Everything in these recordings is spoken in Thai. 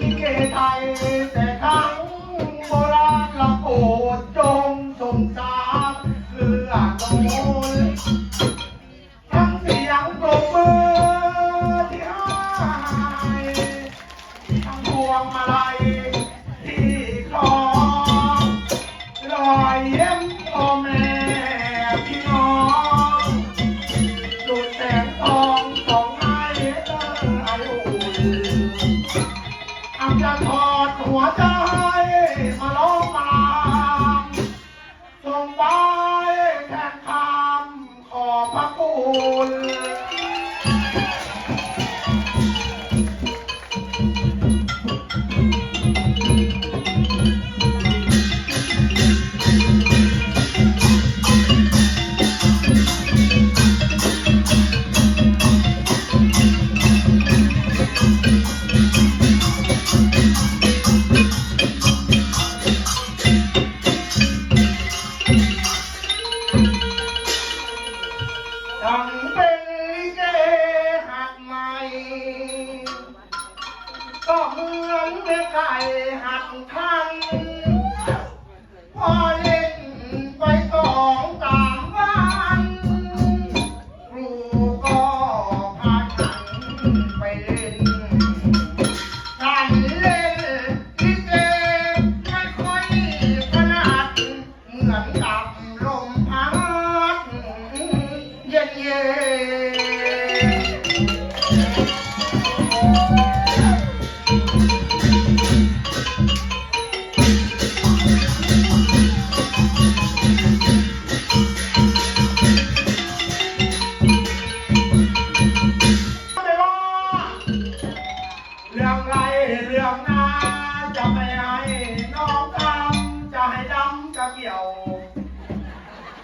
ลิเกไทยแต่ครั้งโบราณเราโปดจงสมสารเพื่อโดน azul. เหมือนเด็กไก่หักทันพอ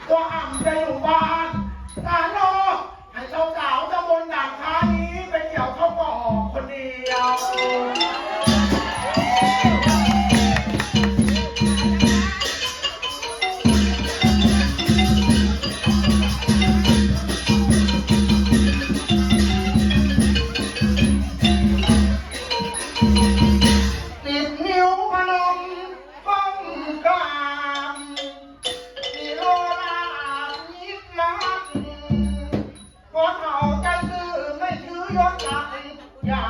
What happened? ย้อนหลัอย่า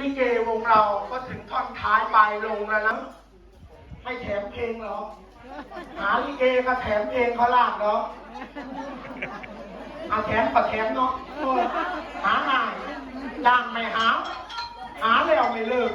ลิเกวงเราก็ถึงท่อนท้ายปลายลงแล้วนะไม่แถมเพลงหรอ หาลิเกก็แถมเพลงเขาลากหรอเอาแถมก็แถมเนาะหาง่ายด่างไม่หา หาแล้วไม่เลิก